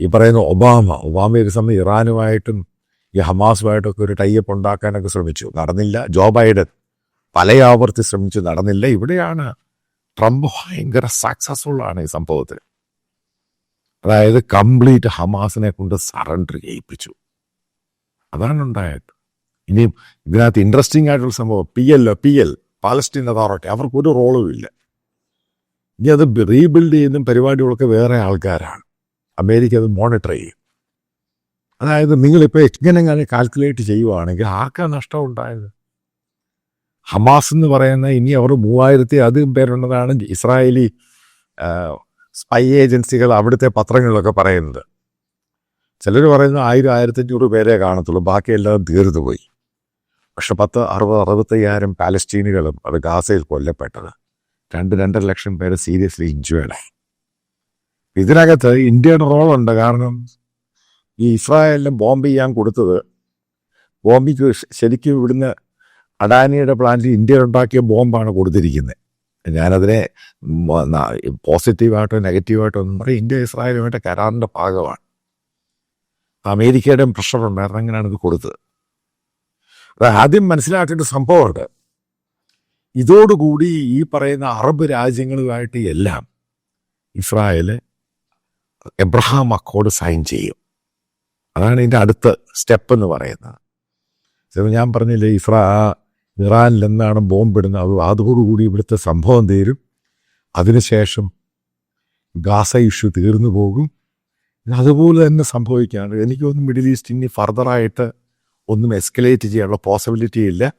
ഈ പറയുന്ന Obama Obama ഒരു സമയം ഇറാനുമായിട്ടും ഈ ഹമാസുമായിട്ടൊക്കെ ഒരു ടൈപ്പ് ഉണ്ടാക്കാനൊക്കെ ശ്രമിച്ചു. നടന്നില്ല. ജോ ബൈഡൻ പല ആവർത്തി ശ്രമിച്ചു. നടന്നില്ല. ഇവിടെയാണ് ട്രംപ് ഭയങ്കര സക്സസ്ഫുൾ ആണ് ഈ സംഭവത്തിൽ. അതായത് കംപ്ലീറ്റ് ഹമാസിനെ കൊണ്ട് സറണ്ടർ ചെയ്യിപ്പിച്ചു. അതാണ് ഉണ്ടായത്. ഇനിയും ഇതിനകത്ത് ഇൻട്രസ്റ്റിംഗ് ആയിട്ടുള്ള സംഭവം. P L P L Palestine authority അവർക്ക് ഒരു റോളും ഇല്ല. ഇനി അത് റീബിൽഡ് ചെയ്യുന്ന പരിപാടികളൊക്കെ വേറെ ആൾക്കാരാണ്. അമേരിക്ക അത് മോണിറ്റർ ചെയ്യും. അതായത് നിങ്ങളിപ്പോൾ എങ്ങനെ കാൽക്കുലേറ്റ് ചെയ്യുവാണെങ്കിൽ ആർക്കാ നഷ്ടം ഉണ്ടായത്? ഹമാസ് എന്ന് പറയുന്ന ഇനി അവർ മൂവായിരത്തി അധികം പേരുള്ളതാണ് ഇസ്രായേലി സ്പൈ ഏജൻസികൾ അവിടുത്തെ പത്രങ്ങളിലൊക്കെ പറയുന്നത്. ചിലർ പറയുന്നത് ആയിരം ആയിരത്തഞ്ഞൂറ് പേരെ കാണത്തുള്ളൂ ബാക്കിയെല്ലാം തീർന്നു പോയി. പക്ഷെ പത്ത് അറുപത് അറുപത്തയ്യായിരം പാലസ്റ്റീനുകളും അത് ഗാസയിൽ കൊല്ലപ്പെട്ടത്. രണ്ട് രണ്ടര ലക്ഷം പേര് സീരിയസ്ലി ഇഞ്ചുവേർഡായി ഇതിനകത്ത് ഇന്ത്യയുടെ റോളുണ്ട്. കാരണം ഈ ഇസ്രായേലിന് ബോംബ് ചെയ്യാൻ കൊടുത്തത് ബോംബിക്ക് ശരിക്കും ഇവിടുന്ന് അഡാനിയുടെ പ്ലാന്റിൽ ഇന്ത്യ ഉണ്ടാക്കിയ ബോംബാണ് കൊടുത്തിരിക്കുന്നത് ഞാനതിനെ പോസിറ്റീവായിട്ടോ നെഗറ്റീവായിട്ടോ ഒന്നും പറയും ഇന്ത്യ ഇസ്രായേലുമായിട്ട് കരാറിന്റെ ഭാഗമാണ്. അമേരിക്കയുടെയും പ്രഷറുണ്ടായിരുന്നു അങ്ങനെയാണ് ഇത് കൊടുത്തത്. അത് ആദ്യം മനസ്സിലാക്കേണ്ട സംഭവമുണ്ട്. ഇതോടുകൂടി ഈ പറയുന്ന അറബ് രാജ്യങ്ങളുമായിട്ട് എല്ലാം ഇസ്രായേൽ എബ്രഹാം അക്കോഡ് സൈൻ ചെയ്യും. അതാണ് ഇതിന്റെ അടുത്ത സ്റ്റെപ്പ് എന്ന് പറയുന്നത്. ചിലപ്പോൾ ഞാൻ പറഞ്ഞില്ലേ ഇസ്രാ ഇറാനിൽ എന്നാണ് ബോംബിടുന്നത് അത് അതോടുകൂടി ഇവിടുത്തെ സംഭവം തീരും. അതിനുശേഷം ഗാസ ഇഷ്യൂ തീർന്നു പോകും. അതുപോലെ തന്നെ സംഭവിക്കുകയാണ്. എനിക്ക് തോന്നുന്നു മിഡിൽ ഈസ്റ്റ് ഇനി ഫർദറായിട്ട് ഒന്നും എസ്കലേറ്റ് ചെയ്യാനുള്ള പോസിബിലിറ്റി ഇല്ല.